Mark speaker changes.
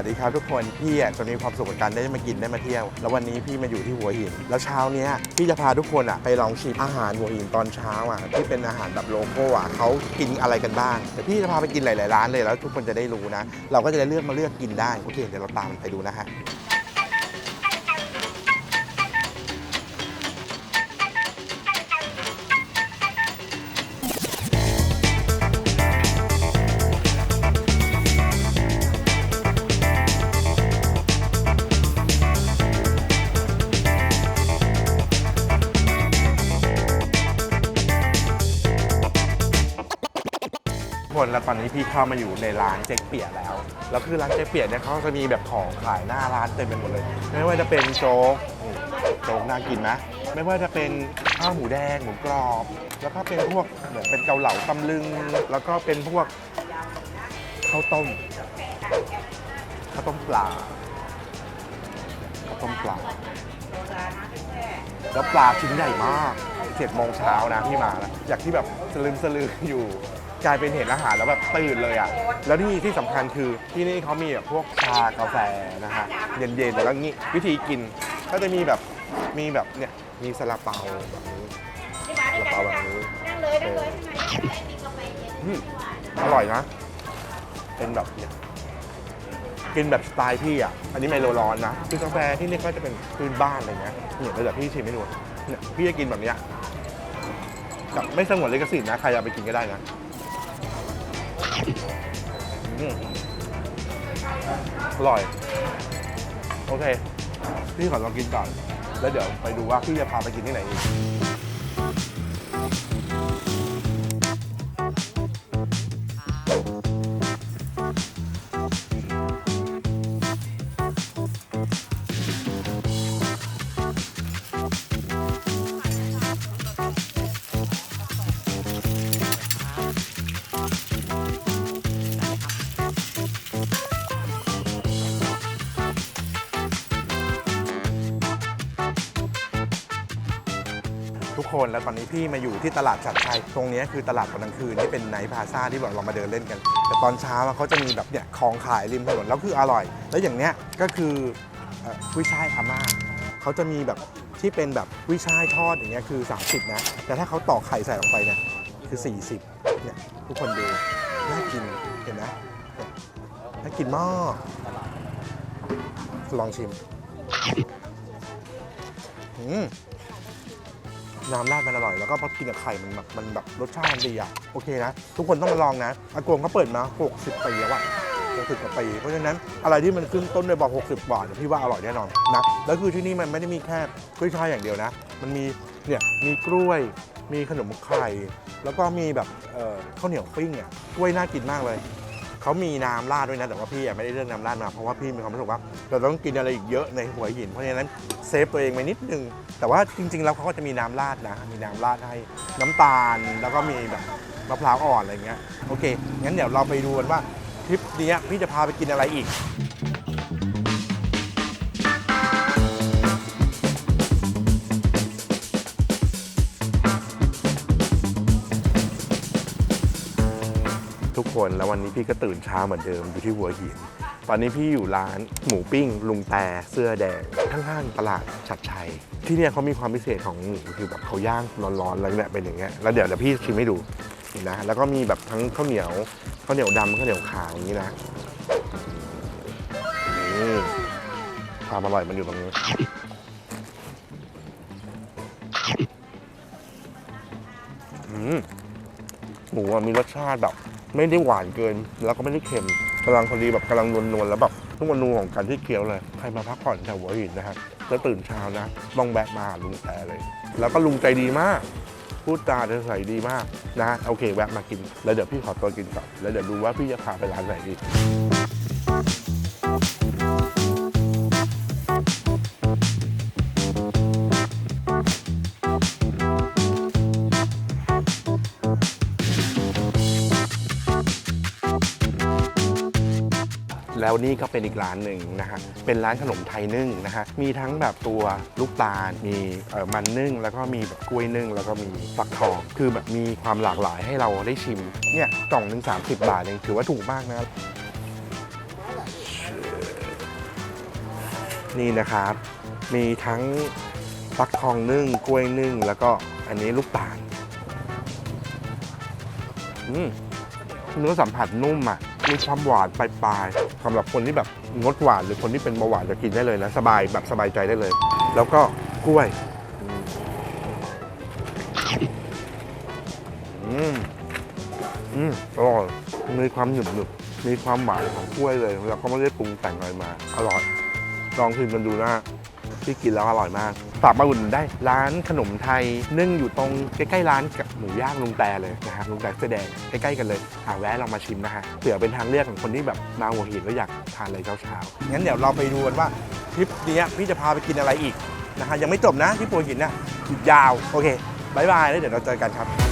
Speaker 1: สวัสดีครับทุกคน พี่อะจะมีความสุขกับการได้มากินได้มาเที่ยว แล้ววันนี้พี่มาอยู่ที่หัวหิน แล้วเช้าเนี้ยพี่จะพาทุกคนอะไปลองชิมอาหารหัวหินตอนเช้าอะที่เป็นอาหารแบบโลโก้อะเขากินอะไรกันบ้างเดี๋ยวพี่จะพาไปกินหลาย ๆ ร้านเลยแล้วทุกคนจะได้รู้นะ เราก็จะได้เลือกมาเลือกกินได้โอเคเดี๋ยวเราตามไปดูนะฮะ คนแล้วตอนนี้พี่เข้ามาอยู่ในร้านเจ๊กเปียแล้ว แล้วคือร้านเจ๊กเปียเนี่ยเขาจะมีแบบของขายหน้าร้านเต็มไปหมดเลย ไม่ว่าจะเป็นโจ๊กโจ๊กน่ากินนะไม่ว่าจะเป็นข้าวหมูแดงหมูกรอบ แล้วก็เป็นพวกเหมือนเป็นเกาเหลาตำลึง แล้วก็เป็นพวกข้าวต้มข้าวต้มปลาข้าวต้มปลาแล้วปลาชิ้นใหญ่มากเจ็ดโมงเช้านะพี่มาแล้วจากที่แบบสลืมสลืออยู่ กลายเป็นเห็นอาหารแล้วแบบตื่นเลยอะ แล้วที่ที่สำคัญคือที่นี่เขามีแบบพวกชากาแฟนะฮะเย็นๆแล้วงี้วิธีกินก็จะมีแบบมีแบบเนี่ยมีซาลาเปาแบบนี้ซาลาเปาแบบนี้
Speaker 2: นั่งเลยนั่งเลยข้างในมีกาแฟเย็น
Speaker 1: อืมอร่อยนะ เป็นแบบเนี่ยกินแบบสไตล์พี่อะ อันนี้ไมโลร้อนนะคือกาแฟที่นี่ก็จะเป็นพื้นบ้านอะไรเงี้ยเนี่ยแล้วเดี๋ยวพี่ชิมให้ดูเนี่ยพี่จะกินแบบเนี้ยกับไม่สงวนลิขสิทธิ์นะ ใครอยากไปกินก็ได้นะ อร่อย โอเค พี่ขอลองกินก่อน แล้วเดี๋ยวไปดูว่าพี่จะพาไปกินที่ไหนอีก ทุกคน แล้วตอนนี้พี่มาอยู่ที่ตลาดชัดชัย ตรงนี้คือตลาดตอนกลางคืนที่เป็นไนท์พาซาที่แบบเรามาเดินเล่นกัน แต่ตอนเช้าเขาจะมีแบบเนี่ยของขายริมถนนแล้วคืออร่อย แล้วอย่างเนี้ยก็คือกุ้ยช่ายอาม่าเขาจะมีแบบที่เป็นแบบกุ้ยช่ายทอดอย่างเงี้ยคือ 30 นะ แต่ถ้าเขาตอกไข่ใส่ลงไปเนี่ยคือ 40เนี่ยทุกคนดูน่ากินเห็นไหมน่ากินมากลองชิม อืม น้ำราดมันอร่อย แล้วก็พอกินกับไข่มันแบบมันแบบรสชาติมันดีอะโอเคนะ ทุกคนต้องมาลองนะอากงเขาเปิดมา 60 ปีแล้วอะ60กว่าปีเพราะฉะนั้นอะไรที่มันขึ้นต้นด้วยบอก 60 บาทเนี่ยพี่ว่าอร่อยแน่นอนนะแล้วคือที่นี่มันไม่ได้มีแค่กล้วยช่ายอย่างเดียวนะ มันมีเนี่ยมีกล้วย มีขนมไข่ แล้วก็มีแบบเอ่อข้าวเหนียวปิ้งอะกล้วยน่ากินมากเลย เขามีน้ำราดด้วยนะ แต่ว่าพี่ไม่ได้เลือกน้ำราดมา เพราะว่าพี่มีความรู้สึกว่า เราต้องกินอะไรอีกเยอะในหัวหิน เพราะฉะนั้นเซฟตัวเองไปนิดนึง แต่ว่าจริง ๆ แล้วเขาก็จะมีน้ำราดนะ มีน้ำราดให้น้ำตาล แล้วก็มีแบบมะพร้าวอ่อนอะไรเงี้ย โอเค งั้นเดี๋ยวเราไปดูกันว่าทริปนี้พี่จะพาไปกินอะไรอีก คน แล้ววันนี้พี่ก็ตื่นเช้าเหมือนเดิมอยู่ที่หัวหิน ตอนนี้พี่อยู่ร้านหมูปิ้ง ลุงแต่เสื้อแดงข้างๆตลาดชัดชัย ที่เนี่ยเขามีความพิเศษของหมูคือแบบเขาย่างร้อนๆแล้วเนี่ยเป็นอย่างเงี้ยแล้วเดี๋ยวเดี๋ยวพี่ชิมให้ดูนี่นะแล้วก็มีแบบทั้งข้าวเหนียวข้าวเหนียวดำข้าวเหนียวขาวอย่างนี้นะนี่ความอร่อยมันอยู่ตรงนี้หมูมีรสชาติแบบ ไม่ได้หวานเกิน แล้วก็ไม่ได้เค็มกำลังพอดีแบบกำลังนวลๆแล้วแบบทุกมนูของการที่เคี้ยวเลย ใครมาพักผ่อนแถวหัวหินนะฮะแล้วตื่นเช้านะต้องแวะมาหาลุงแต่เลย แล้วก็ลุงใจดีมาก พูดจาใส่ดีมากนะโอเคแวะมากิน แล้วเดี๋ยวพี่ขอตัวกินก่อนแล้วเดี๋ยวดูว่าพี่จะพาไปร้านไหนดี แล้วนี่ก็เป็นอีกร้านหนึ่งนะฮะเป็นร้านขนมไทยนึ่งนะฮะมีทั้งแบบตัวลูกตาลมีมันนึ่ง แล้วก็มีแบบกล้วยนึ่ง แล้วก็มีฟักทองคือแบบมีความหลากหลายให้เราได้ชิมเนี่ยกล่องหนึ่ง30บาทเองถือว่าถูกมากนะนี่นะครับ มีทั้งฟักทองนึ่งกล้วยนึ่ง แล้วก็อันนี้ลูกตาลเนื้อสัมผัสนุ่มอะ มีความหวานปลายๆสำหรับคนที่แบบงดหวานหรือคนที่เป็นเบาหวานจะกินได้เลยนะ สบายแบบสบายใจได้เลย แล้วก็กล้วยอืมอืมอร่อยมีความหนึบหนึบมีความหวานของกล้วยเลย แล้วก็ไม่ได้ปรุงแต่งอะไรมา อร่อย ลองชิมกันดูนะ ที่กินแล้วอร่อยมากฝากมาอุ่นนได้ร้านขนมไทยนึ่งอยู่ตรงใกล้ๆร้านกับหมูย่างลุงแต่เลยนะฮะลุงแต่เสื้อแดงใกล้ๆกันเลยอ่าแวะลองมาชิมนะฮะเผื่อเป็นทางเลือกของคนที่แบบมาหัวหินแล้วอยากทานอะไรเช้าๆงั้นเดี๋ยวเราไปดูกันว่าทริปนี้พี่จะพาไปกินอะไรอีกนะฮะยังไม่จบนะที่หัวหินนะอีกยาวโอเคบายบายแล้วเดี๋ยวเราเจอกันครับ